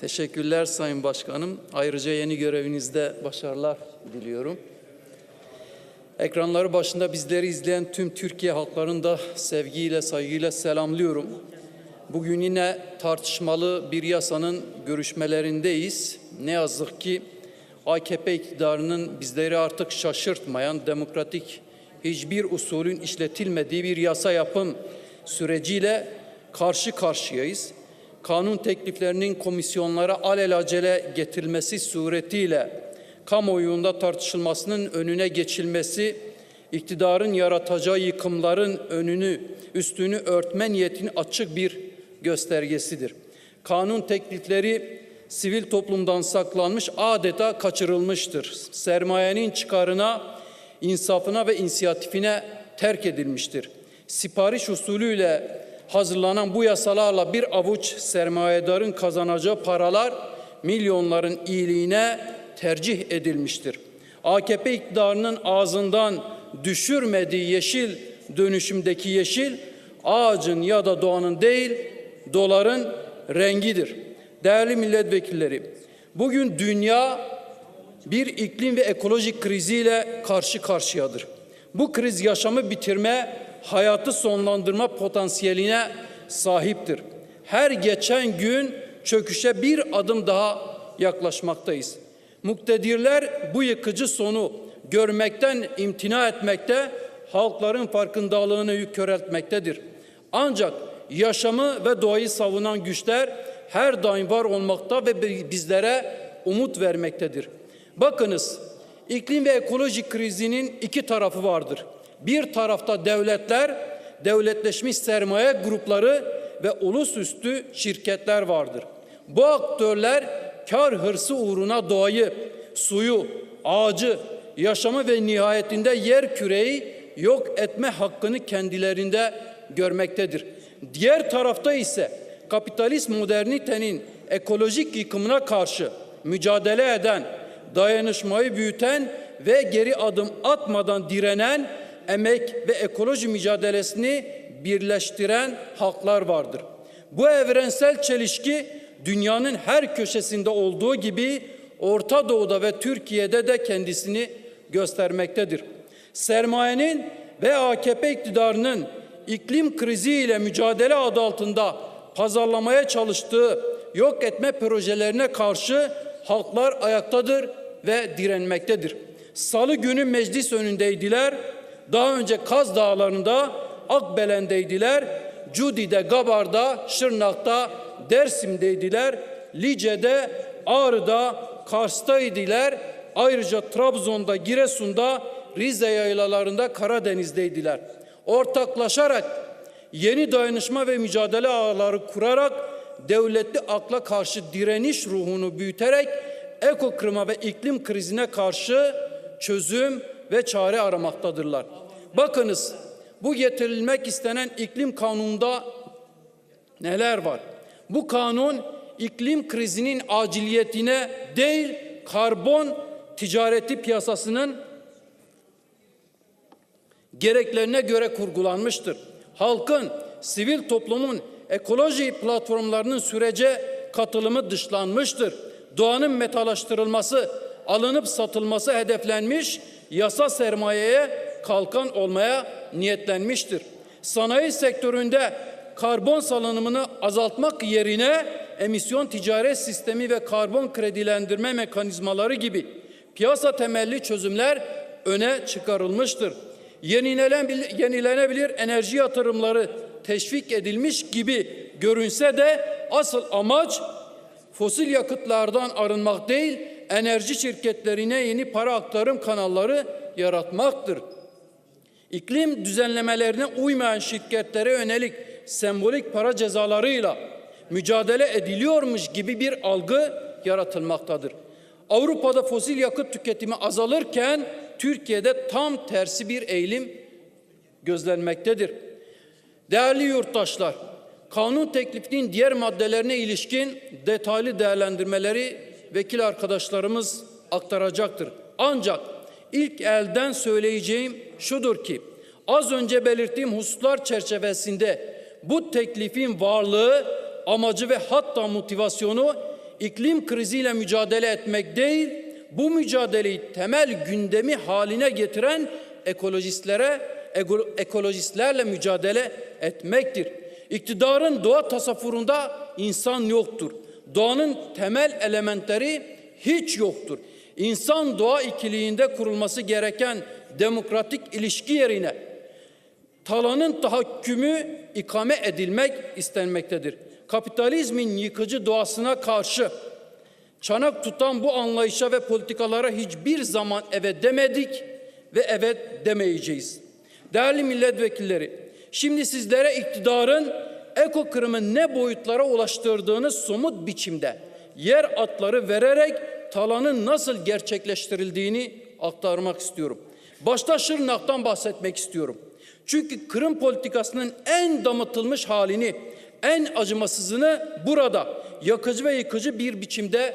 Teşekkürler Sayın Başkanım. Ayrıca yeni görevinizde başarılar diliyorum. Ekranları başında bizleri izleyen tüm Türkiye halklarını da sevgiyle, saygıyla selamlıyorum. Bugün yine tartışmalı bir yasanın görüşmelerindeyiz. Ne yazık ki AKP iktidarının bizleri artık şaşırtmayan demokratik hiçbir usulün işletilmediği bir yasa yapım süreciyle karşı karşıyayız. Kanun tekliflerinin komisyonlara alelacele getirilmesi suretiyle kamuoyunda tartışılmasının önüne geçilmesi iktidarın yaratacağı yıkımların önünü üstünü örtme niyetinin açık bir göstergesidir. Kanun teklifleri sivil toplumdan saklanmış adeta kaçırılmıştır. Sermayenin çıkarına, insafına ve inisiyatifine terk edilmiştir. Sipariş usulüyle hazırlanan bu yasalarla bir avuç sermayedarın kazanacağı paralar milyonların iyiliğine tercih edilmiştir. AKP iktidarının ağzından düşürmediği yeşil dönüşümdeki yeşil ağacın ya da doğanın değil doların rengidir. Değerli milletvekilleri, bugün dünya bir iklim ve ekolojik kriziyle karşı karşıyadır. Bu kriz yaşamı bitirme, hayatı sonlandırma potansiyeline sahiptir. Her geçen gün çöküşe bir adım daha yaklaşmaktayız. Muktedirler bu yıkıcı sonu görmekten imtina etmekte, halkların farkındalığını köreltmektedir. Ancak yaşamı ve doğayı savunan güçler her daim var olmakta ve bizlere umut vermektedir. Bakınız, iklim ve ekolojik krizinin iki tarafı vardır. Bir tarafta devletler, devletleşmiş sermaye grupları ve ulusüstü şirketler vardır. Bu aktörler kar hırsı uğruna doğayı, suyu, ağacı, yaşamı ve nihayetinde yer küreyi yok etme hakkını kendilerinde görmektedir. Diğer tarafta ise kapitalist modernitenin ekolojik yıkımına karşı mücadele eden, dayanışmayı büyüten ve geri adım atmadan direnen emek ve ekoloji mücadelesini birleştiren halklar vardır. Bu evrensel çelişki dünyanın her köşesinde olduğu gibi Orta Doğu'da ve Türkiye'de de kendisini göstermektedir. Sermayenin ve AKP iktidarının iklim kriziyle mücadele adı altında pazarlamaya çalıştığı yok etme projelerine karşı halklar ayaktadır ve direnmektedir. Salı günü meclis önündeydiler. Daha önce Kaz Dağları'nda Akbelen'deydiler. Cudi'de, Gabar'da, Şırnak'ta, Dersim'deydiler. Lice'de, Ağrı'da, Kars'taydılar. Ayrıca Trabzon'da, Giresun'da, Rize yaylalarında, Karadeniz'deydiler. Ortaklaşarak yeni dayanışma ve mücadele ağları kurarak devletli akla karşı direniş ruhunu büyüterek ekokırma ve iklim krizine karşı çözüm ve çare aramaktadırlar. Bakınız bu getirilmek istenen iklim kanununda neler var? Bu kanun iklim krizinin aciliyetine değil karbon ticareti piyasasının gereklerine göre kurgulanmıştır. Halkın, sivil toplumun ekoloji platformlarının sürece katılımı dışlanmıştır. Doğanın metalaştırılması, alınıp satılması hedeflenmiş, yasa sermayeye kalkan olmaya niyetlenmiştir. Sanayi sektöründe karbon salınımını azaltmak yerine emisyon ticaret sistemi ve karbon kredilendirme mekanizmaları gibi piyasa temelli çözümler öne çıkarılmıştır. Yenilenebilir, yenilenebilir enerji yatırımları teşvik edilmiş gibi görünse de asıl amaç fosil yakıtlardan arınmak değil, enerji şirketlerine yeni para aktarım kanalları yaratmaktır. İklim düzenlemelerine uymayan şirketlere yönelik sembolik para cezalarıyla mücadele ediliyormuş gibi bir algı yaratılmaktadır. Avrupa'da fosil yakıt tüketimi azalırken Türkiye'de tam tersi bir eğilim gözlenmektedir. Değerli yurttaşlar, kanun teklifinin diğer maddelerine ilişkin detaylı değerlendirmeleri vekil arkadaşlarımız aktaracaktır. Ancak ilk elden söyleyeceğim şudur ki az önce belirttiğim hususlar çerçevesinde bu teklifin varlığı, amacı ve hatta motivasyonu iklim kriziyle mücadele etmek değil, bu mücadeleyi temel gündemi haline getiren ekolojistlere, ekolojistlerle mücadele etmektir. İktidarın doğa tasavvurunda insan yoktur. Doğanın temel elementleri hiç yoktur. İnsan doğa ikiliğinde kurulması gereken demokratik ilişki yerine talanın tahakkümü ikame edilmek istenmektedir. Kapitalizmin yıkıcı doğasına karşı çanak tutan bu anlayışa ve politikalara hiçbir zaman evet demedik ve evet demeyeceğiz. Değerli milletvekilleri, şimdi sizlere iktidarın eko kırımı ne boyutlara ulaştırdığını somut biçimde yer atları vererek talanın nasıl gerçekleştirildiğini aktarmak istiyorum. Başta Şırnak'tan bahsetmek istiyorum. Çünkü Kırım politikasının en damıtılmış halini, en acımasızını burada yakıcı ve yıkıcı bir biçimde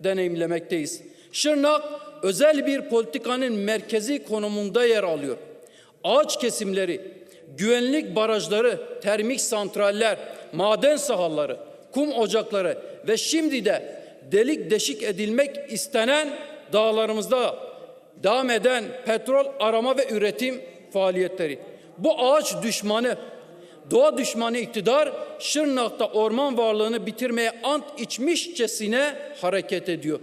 deneyimlemekteyiz. Şırnak özel bir politikanın merkezi konumunda yer alıyor. Ağaç kesimleri, güvenlik barajları, termik santraller, maden sahaları, kum ocakları ve şimdi de delik deşik edilmek istenen dağlarımızda devam eden petrol arama ve üretim faaliyetleri. Bu ağaç düşmanı, doğa düşmanı iktidar Şırnak'ta orman varlığını bitirmeye ant içmişçesine hareket ediyor.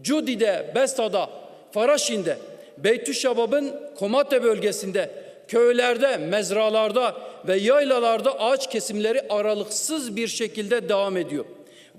Cudi'de, Besta'da, Faraşin'de, Beytüşşabab'ın Komate bölgesinde, köylerde, mezralarda ve yaylalarda ağaç kesimleri aralıksız bir şekilde devam ediyor.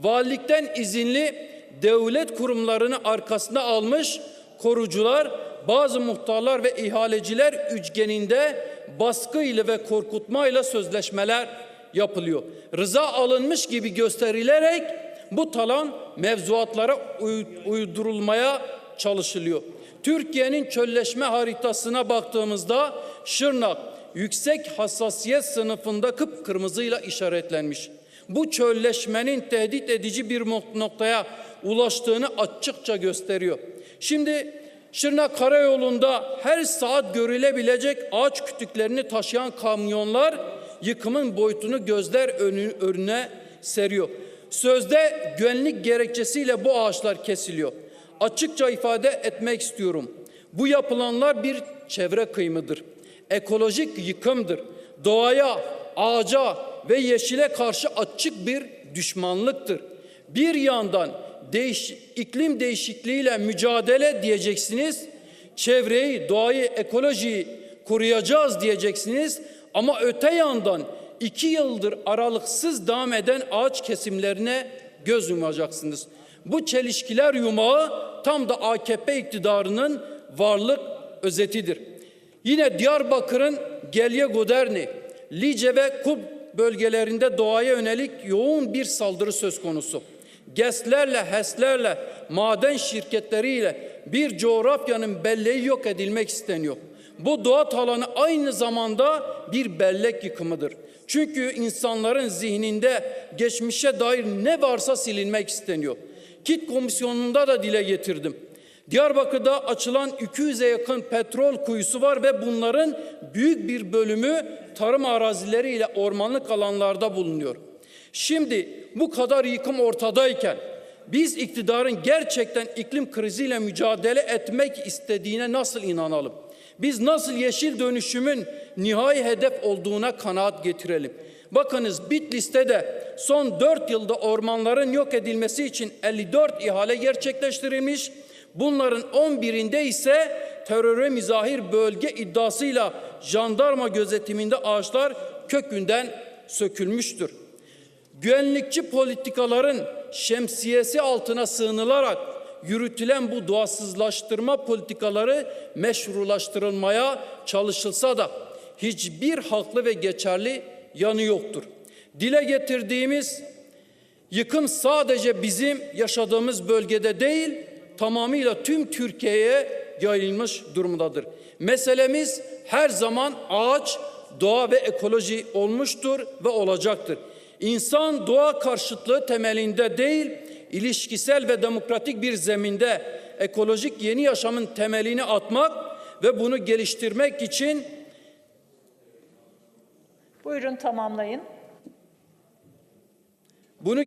Valilikten izinli devlet kurumlarını arkasına almış korucular, bazı muhtarlar ve ihaleciler üçgeninde baskı ile ve korkutmayla sözleşmeler yapılıyor. Rıza alınmış gibi gösterilerek bu talan mevzuatlara uy- uydurulmaya çalışılıyor. Türkiye'nin çölleşme haritasına baktığımızda Şırnak yüksek hassasiyet sınıfında kıpkırmızıyla işaretlenmiş. Bu çölleşmenin tehdit edici bir nok- noktaya ulaştığını açıkça gösteriyor. Şimdi Şırnak Karayolu'nda her saat görülebilecek ağaç kütüklerini taşıyan kamyonlar yıkımın boyutunu gözler önü, önüne seriyor. Sözde güvenlik gerekçesiyle bu ağaçlar kesiliyor. Açıkça ifade etmek istiyorum. Bu yapılanlar bir çevre kıyımıdır. Ekolojik yıkımdır. Doğaya, ağaca ve yeşile karşı açık bir düşmanlıktır. Bir yandan değiş, iklim değişikliğiyle mücadele diyeceksiniz. Çevreyi, doğayı, ekolojiyi koruyacağız diyeceksiniz. Ama öte yandan iki yıldır aralıksız devam eden ağaç kesimlerine göz yumacaksınız. Bu çelişkiler yumağı tam da AKP iktidarının varlık özetidir. Yine Diyarbakır'ın Gelye Goderni, Lice ve Kub bölgelerinde doğaya yönelik yoğun bir saldırı söz konusu. GES'lerle, HES'lerle, maden şirketleriyle bir coğrafyanın belleği yok edilmek isteniyor. Bu doğa talanı aynı zamanda bir bellek yıkımıdır. Çünkü insanların zihninde geçmişe dair ne varsa silinmek isteniyor. Kit komisyonunda da dile getirdim. Diyarbakır'da açılan 200'e yakın petrol kuyusu var ve bunların büyük bir bölümü tarım arazileri ile ormanlık alanlarda bulunuyor. Şimdi bu kadar yıkım ortadayken biz iktidarın gerçekten iklim kriziyle mücadele etmek istediğine nasıl inanalım? Biz nasıl yeşil dönüşümün nihai hedef olduğuna kanaat getirelim? Bakınız Bitlis'te de son 4 yılda ormanların yok edilmesi için 54 ihale gerçekleştirilmiş. Bunların 11'inde ise teröre mizahir bölge iddiasıyla jandarma gözetiminde ağaçlar kökünden sökülmüştür. Güvenlikçi politikaların şemsiyesi altına sığınılarak yürütülen bu doğasızlaştırma politikaları meşrulaştırılmaya çalışılsa da hiçbir haklı ve geçerli yanı yoktur. Dile getirdiğimiz yıkım sadece bizim yaşadığımız bölgede değil, tamamıyla tüm Türkiye'ye yayılmış durumdadır. Meselemiz her zaman ağaç, doğa ve ekoloji olmuştur ve olacaktır. İnsan doğa karşıtlığı temelinde değil, ilişkisel ve demokratik bir zeminde ekolojik yeni yaşamın temelini atmak ve bunu geliştirmek için Buyurun tamamlayın. bunu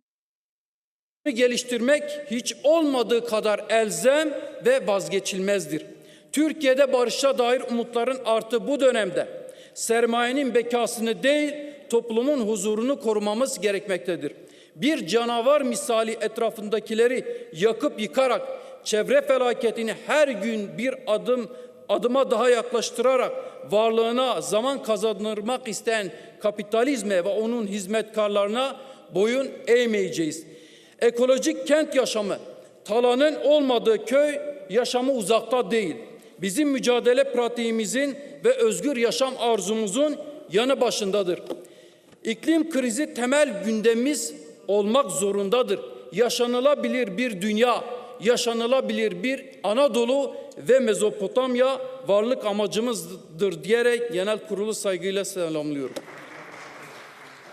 geliştirmek hiç olmadığı kadar elzem ve vazgeçilmezdir. Türkiye'de barışa dair umutların arttığı bu dönemde sermayenin bekasını değil toplumun huzurunu korumamız gerekmektedir. Bir canavar misali etrafındakileri yakıp yıkarak çevre felaketini her gün bir adım adıma daha yaklaştırarak varlığına zaman kazandırmak isteyen kapitalizme ve onun hizmetkarlarına boyun eğmeyeceğiz. Ekolojik kent yaşamı, talanın olmadığı köy yaşamı uzakta değil. Bizim mücadele pratiğimizin ve özgür yaşam arzumuzun yanı başındadır. İklim krizi temel gündemimiz olmak zorundadır. Yaşanılabilir bir dünya, yaşanılabilir bir Anadolu ve Mezopotamya varlık amacımızdır diyerek genel kurulu saygıyla selamlıyorum.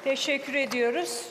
Teşekkür ediyoruz.